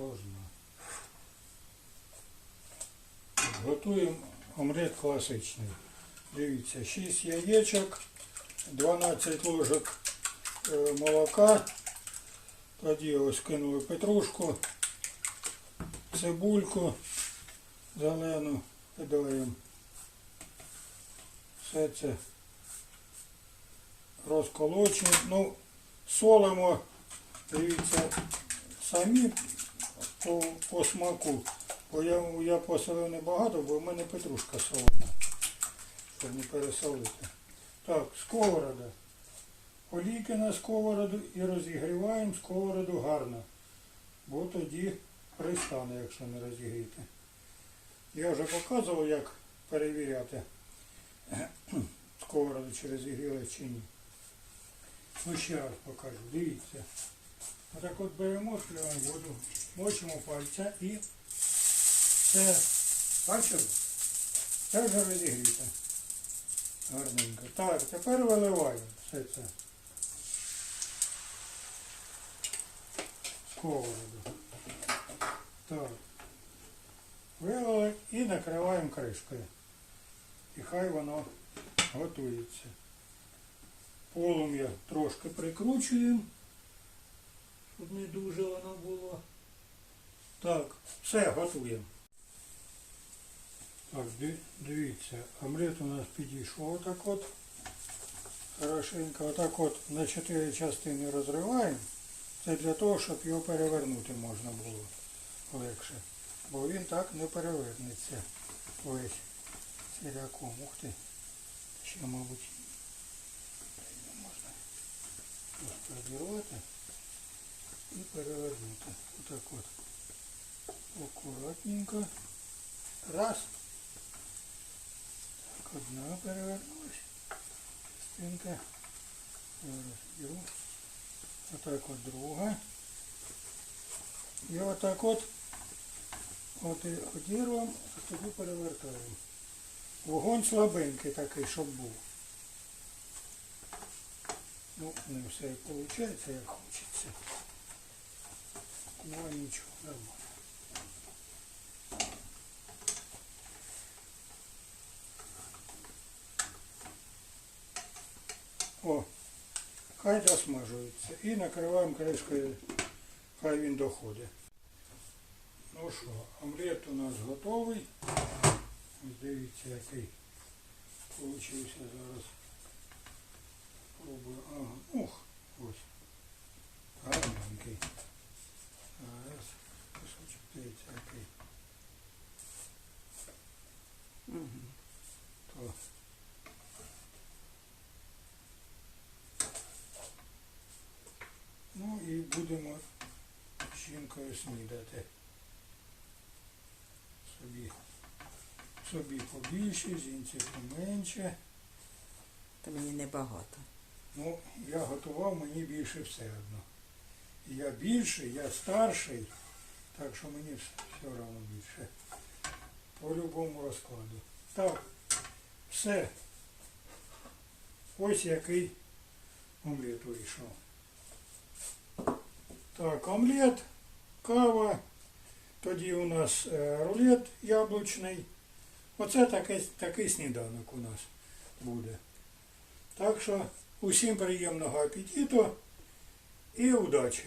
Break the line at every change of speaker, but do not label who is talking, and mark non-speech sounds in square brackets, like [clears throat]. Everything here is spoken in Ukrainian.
должна. Готуємо омлет класичний. Дивіться, 6 яєчок, 12 ложок е, молока. Тоді ось кинули петрушку, цибульку зелену кидаємо. Все це розколочуємо. Ну, солимо, дивіться, самі по, по смаку. Бо я, я посолив небагато, бо в мене петрушка солона, щоб не пересолити. Так, сковорода. Олійки на сковороду і розігріваємо сковороду гарно. Бо тоді пристане, якщо не розігріти. Я вже показував, як перевіряти [clears throat] сковороду, чи розігріли чи ні. Ну ще раз покажу. Дивіться. Отак от беремо шляємо воду, мочимо пальця і все. Бачили? Це вже розігріте. Гарненько. Так, тепер виливаємо все це. Сковороду. Так. Вилили і накриваємо кришкою. І хай воно готується. Полум'я трошки прикручуємо, щоб не дуже воно було. Так, все, готуємо. Так, дивіться, омлет у нас підійшов отак от. Хорошенько, отак от на чотири частини розриваємо. Це для того, щоб його перевернути можна було легше. Бо він так не перевернеться весь ціляком. Ух ти. Ще, мабуть, можна просто і перевернути. Отак от. Акуратненько. Раз. Так, одна перевернулась. Частинка. Зараз. Отак от друга. І отак от от одірвам, а тоді перевертаємо. Вогонь слабенький такий, щоб був. Ну, не все виходить, як хочеться. Ну, а нічого, нормально. О, хай досмажується. І накриваємо кришкою, хай він доходить. Ну що, омлет у нас готовий. Ось Дивіться, який получився зараз. Пробую. Ага, ух, ось. Гарненький. Будемо жінкою снідати. Собі, собі побільше, жінці поменше.
Та мені небагато.
Ну, я готував мені більше все одно. Я більший, я старший, так що мені все, все одно більше. По любому розкладу. Так, все. Ось який омлет вийшов. Так, омлет, кава. Тоді у нас е, рулет яблучний. Оце такий, такий сніданок у нас буде. Так що усім приємного апетиту і удачі!